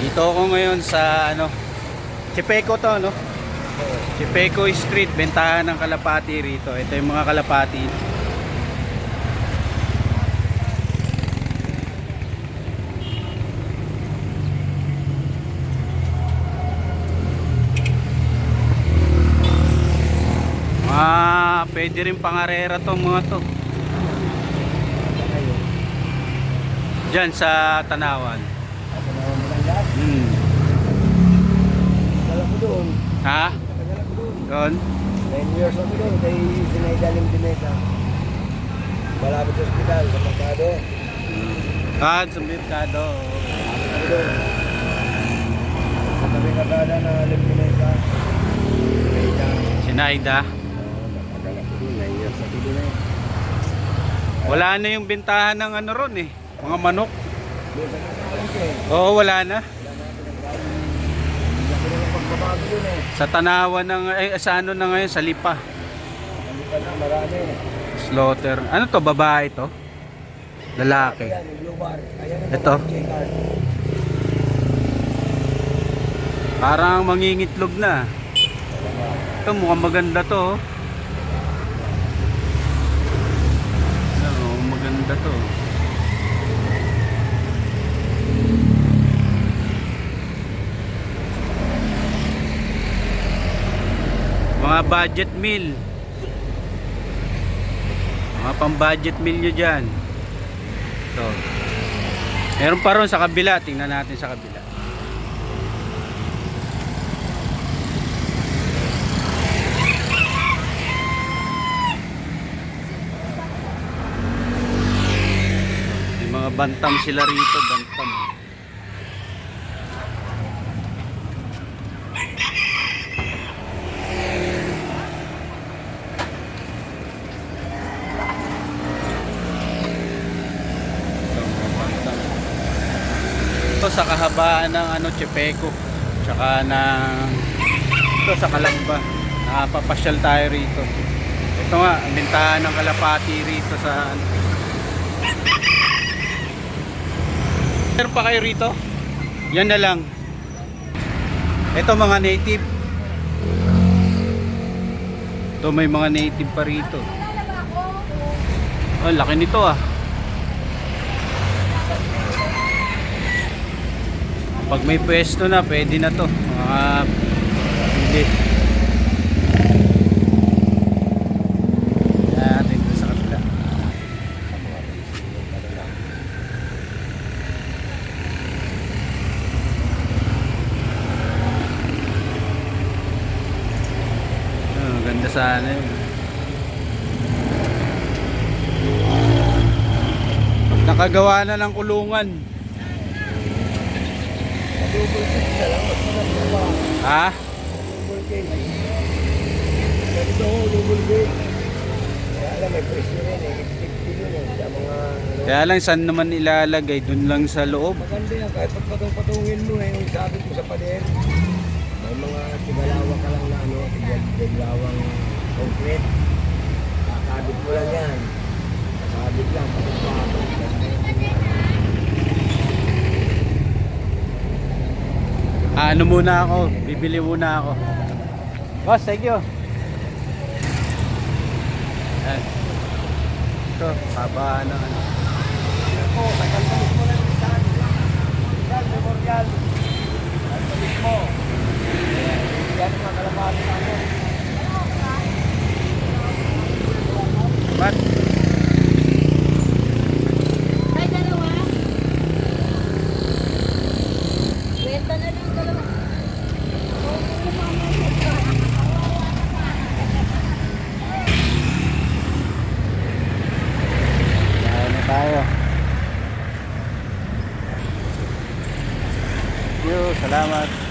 Dito ako ngayon sa ano, Chepeco to, no? Chepeco Street, bentahan ng kalapati rito. Ito yung mga kalapati. Ah, pwede rin pangarera tong mga to. Diyan sa. Tanawan mo lang lahat. Hmm. Tagal ako doon. Ha? Doon. Doon? 9 years ako doon. Kay Sinaidalim Dineta. Malapit sa ospital, sa Mercado. Ah, sa Mercado. Ako doon. Sa tabi kasada ng Alim Dineta. Dineta. Sinaida. Tagal ako doon. 9 years ako doon eh. Wala na yung bentahan ng ano ron eh. Mga manok. Eh. Oo, wala na. Wala na ako nagbago. Hindi yun eh. Sa Tanawan ng, eh, sa ano na ngayon, sa Lipa. Hindi pa na marami. Slaughter. Ano to, babae to? Lalaki. Ayan, blue bar. Ayan Ito. Parang mangingitlog na. Ito, mukhang maganda to. Ano, maganda to. Mga budget meal. Mga pang budget meal nyo dyan. Ito. Meron pa ron sa kabila. Tingnan natin sa kabila. Mga bantam sila rito, bantam. Ito, mga bantam. Ito sa kahabaan ng ano, Chepeco. Tsaka ng ito sa Kalamba. Nakapapasyal tayo rito. Ito nga, ang bintahan ng kalapati rito sa ano, Meron pa kayo rito? Yan na lang. Ito mga native. Ito may mga native pa rito. Oh, laki nito ah. Pag may pwesto na, pwede na to. Mga hindi. Natin doon sa kabila. Ah, ganda sana nakagawa na ng kulungan. Double kick na lang. Mas maganda pa. Ha? Ganito ho, double kick. Kaya alam, may presyo rin eh. 50 yun eh. Sa mga. Kaya lang saan naman ilalagay? Doon lang sa loob. Maganda yan. Kahit pag patong-patungin mo eh. Yung sabi ko sa pader. May mga tigalawa ka lang na ano. tigal- Tigalawang concrete. Kakabit mo lang yan. Kakabit lang. Patong-patong. Ano muna ako? Bibili muna ako. Boss, thank you. Yan. Ito, haba na ano. Ako, tagal mo lang sa Yan, memorial. Yan, balik mo. Yan, mga kalabali na ako. Ba't? Ay, dalawa. Benta na lang dalawa. Kaya na tayo. Thank salamat.